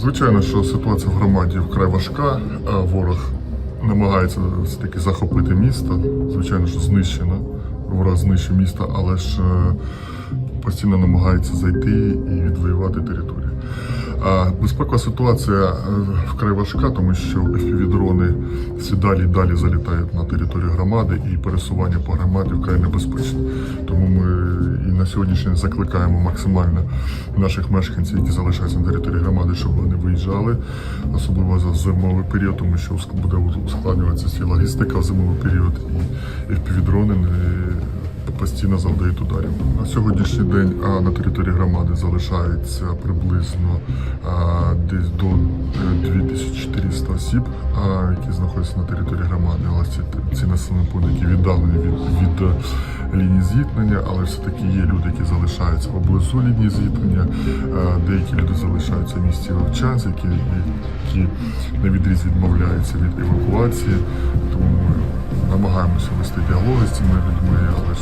Звичайно, що ситуація в громаді вкрай важка. Ворог намагається все-таки захопити місто. Звичайно, що знищено. Ворог знищив місто, але ж е, постійно намагається зайти і відвоювати територію. Безпекова ситуація е, вкрай важка, тому що FPV-дрони все далі і далі залітають на територію громади, і пересування по громаді вкрай небезпечно. На сьогоднішній день закликаємо максимально наших мешканців, які залишаються на території громади, щоб вони виїжджали, особливо за зимовий період, тому що буде ускладнюватися ця логістика в зимовий період, і FPV-дрони постійно завдають ударів. На сьогоднішній день на території громади залишається приблизно десь до е, 2400 осіб, а, які знаходяться на території громади. Але ці, населені пункти, які віддалені від, від е, лінії зіткнення, але все-таки є люди, які залишаються поблизу лінії зіткнення. Е, Деякі люди залишаються в місті Вовчанськ, які, які на відріз відмовляються від евакуації. Тому ми намагаємося вести діалоги з цими людьми, але ж